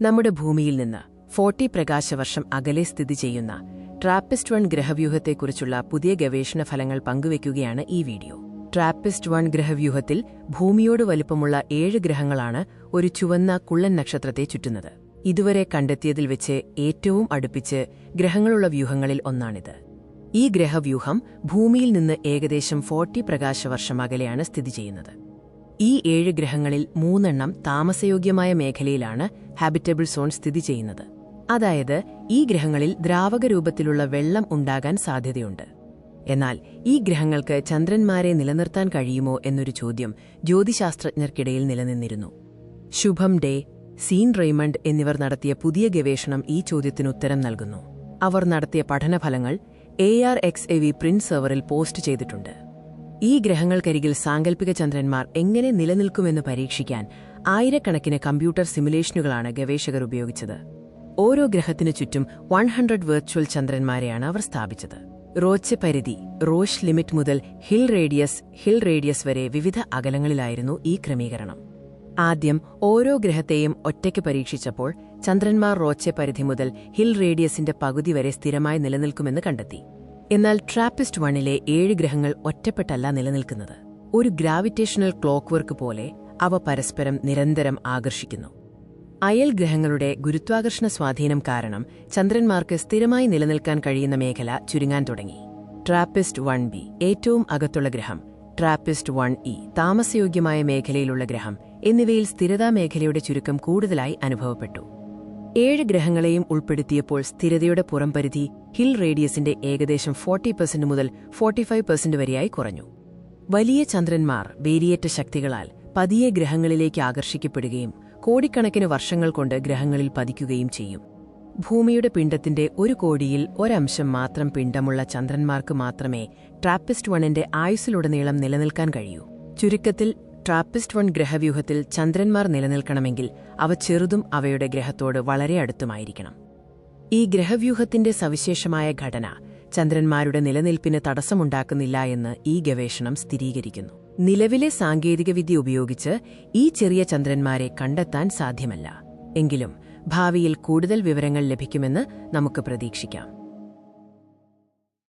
നമ്മുടെ ഭൂമിയിൽ നിന്ന് ഫോർട്ടി പ്രകാശവർഷം അകലെ സ്ഥിതി ചെയ്യുന്ന ട്രാപ്പിസ്റ്റ് വൺ ഗ്രഹവ്യൂഹത്തെക്കുറിച്ചുള്ള പുതിയ ഗവേഷണ ഫലങ്ങൾ പങ്കുവയ്ക്കുകയാണ് ഈ വീഡിയോ. ട്രാപ്പിസ്റ്റ് വൺ ഗ്രഹവ്യൂഹത്തിൽ ഭൂമിയോട് വലുപ്പമുള്ള ഏഴ് ഗ്രഹങ്ങളാണ് ഒരു ചുവന്ന കുള്ളൻ നക്ഷത്രത്തെ ചുറ്റുന്നത്. ഇതുവരെ കണ്ടെത്തിയതിൽ വെച്ച് ഏറ്റവും അടുപ്പിച്ച് ഗ്രഹങ്ങളുള്ള വ്യൂഹങ്ങളിൽ ഒന്നാണിത്. ഈ ഗ്രഹവ്യൂഹം ഭൂമിയിൽ നിന്ന് ഏകദേശം ഫോർട്ടി പ്രകാശവർഷം അകലെയാണ് സ്ഥിതി ചെയ്യുന്നത്. ഈ ഏഴ് ഗ്രഹങ്ങളിൽ മൂന്നെണ്ണം താമസയോഗ്യമായ മേഖലയിലാണ് ഹാബിറ്റബിൾ സോൺ സ്ഥിതി ചെയ്യുന്നത്. അതായത് ഈ ഗ്രഹങ്ങളിൽ ദ്രാവക രൂപത്തിലുള്ള വെള്ളം ഉണ്ടാകാൻ സാധ്യതയുണ്ട്. എന്നാൽ ഈ ഗ്രഹങ്ങൾക്ക് ചന്ദ്രന്മാരെ നിലനിർത്താൻ കഴിയുമോ എന്നൊരു ചോദ്യം ജ്യോതിശാസ്ത്രജ്ഞർക്കിടയിൽ നിലനിന്നിരുന്നു. ശുഭം ഡേ സീൻ റെയ്മണ്ട് എന്നിവർ നടത്തിയ പുതിയ ഗവേഷണം ഈ ചോദ്യത്തിന് ഉത്തരം നൽകുന്നു. അവർ നടത്തിയ പഠനഫലങ്ങൾ A R X A V print സെർവറിൽ പോസ്റ്റ് ചെയ്തിട്ടുണ്ട്. ഈ ഗ്രഹങ്ങൾക്കരികിൽ സാങ്കല്പിക ചന്ദ്രന്മാർ എങ്ങനെ നിലനിൽക്കുമെന്ന് പരീക്ഷിക്കാൻ ആയിരക്കണക്കിന് കമ്പ്യൂട്ടർ സിമുലേഷനുകളാണ് ഗവേഷകർ ഉപയോഗിച്ചത്. ഓരോ ഗ്രഹത്തിനു ചുറ്റും വൺ ഹൺഡ്രഡ് വെർച്വൽ ചന്ദ്രന്മാരെയാണ് അവർ സ്ഥാപിച്ചത്. റോച്ച് പരിധി റോഷ് ലിമിറ്റ് മുതൽ ഹിൽ റേഡിയസ് ഹിൽ റേഡിയസ് വരെ വിവിധ അകലങ്ങളിലായിരുന്നു ഈ ക്രമീകരണം. ആദ്യം ഓരോ ഗ്രഹത്തെയും ഒറ്റയ്ക്ക് പരീക്ഷിച്ചപ്പോൾ ചന്ദ്രന്മാർ റോച്ചെ പരിധി മുതൽ ഹിൽ റേഡിയസിന്റെ പകുതി വരെ സ്ഥിരമായി നിലനിൽക്കുമെന്ന് കണ്ടെത്തി. എന്നാൽ ട്രാപ്പിസ്റ്റ് വണ്ണിലെ ഏഴ് ഗ്രഹങ്ങൾ ഒറ്റപ്പെട്ടല്ല നിലനിൽക്കുന്നത്. ഒരു ഗ്രാവിറ്റേഷണൽ ക്ലോക്ക് വർക്ക് പോലെ അവ പരസ്പരം നിരന്തരം ആകർഷിക്കുന്നു. അയൽ ഗ്രഹങ്ങളുടെ ഗുരുത്വാകർഷണ സ്വാധീനം കാരണം ചന്ദ്രന്മാർക്ക് സ്ഥിരമായി നിലനിൽക്കാൻ കഴിയുന്ന മേഖല ചുരുങ്ങാൻ തുടങ്ങി. ട്രാപ്പിസ്റ്റ് വൺ ബി ഏറ്റവും അകത്തുള്ള ഗ്രഹം. ട്രാപ്പിസ്റ്റ് വൺ ഇ താമസയോഗ്യമായ മേഖലയിലുള്ള ഗ്രഹം. എന്നിവയിൽ സ്ഥിരതാ മേഖലയുടെ ചുരുക്കം കൂടുതലായി അനുഭവപ്പെട്ടു. ഏഴ് ഗ്രഹങ്ങളെയും ഉൾപ്പെടുത്തിയപ്പോൾ സ്ഥിരതയുടെ പുറംപരിധി ഹിൽ റേഡിയസിന്റെ ഏകദേശം ഫോർട്ടി പെർസെന്റ് മുതൽ ഫോർട്ടിഫൈവ് പെർസെന്റ് വരെയായി കുറഞ്ഞു. വലിയ ചന്ദ്രന്മാർ വേരിയേറ്റ ശക്തികളാൽ പതിയെ ഗ്രഹങ്ങളിലേക്ക് ആകർഷിക്കപ്പെടുകയും കോടിക്കണക്കിന് വർഷങ്ങൾ കൊണ്ട് ഗ്രഹങ്ങളിൽ പതിക്കുകയും ചെയ്യും. ഭൂമിയുടെ പിണ്ഡത്തിന്റെ ഒരു കോടിയിൽ ഒരംശം മാത്രം പിണ്ഡമുള്ള ചന്ദ്രന്മാർക്ക് മാത്രമേ ട്രാപ്പിസ്റ്റ് വണ്ണിന്റെ ആയുസ്സിലുടനീളം നിലനിൽക്കാൻ കഴിയൂ. ചുരുക്കത്തിൽ ട്രാപ്പിസ്റ്റ് വൺ ഗ്രഹവ്യൂഹത്തിൽ ചന്ദ്രന്മാർ നിലനിൽക്കണമെങ്കിൽ അവ ചെറുതും അവയുടെ ഗ്രഹത്തോട് വളരെ അടുത്തുമായിരിക്കണം. ഈ ഗ്രഹവ്യൂഹത്തിന്റെ സവിശേഷമായ ഘടന ചന്ദ്രന്മാരുടെ നിലനിൽപ്പിന് തടസ്സമുണ്ടാക്കുന്നില്ല എന്ന് ഈ ഗവേഷണം സ്ഥിരീകരിക്കുന്നു. നിലവിലെ സാങ്കേതികവിദ്യ ഉപയോഗിച്ച് ഈ ചെറിയ ചന്ദ്രന്മാരെ കണ്ടെത്താൻ സാധ്യമല്ല. എങ്കിലും ഭാവിയിൽ കൂടുതൽ വിവരങ്ങൾ ലഭിക്കുമെന്ന് നമുക്ക് പ്രതീക്ഷിക്കാം.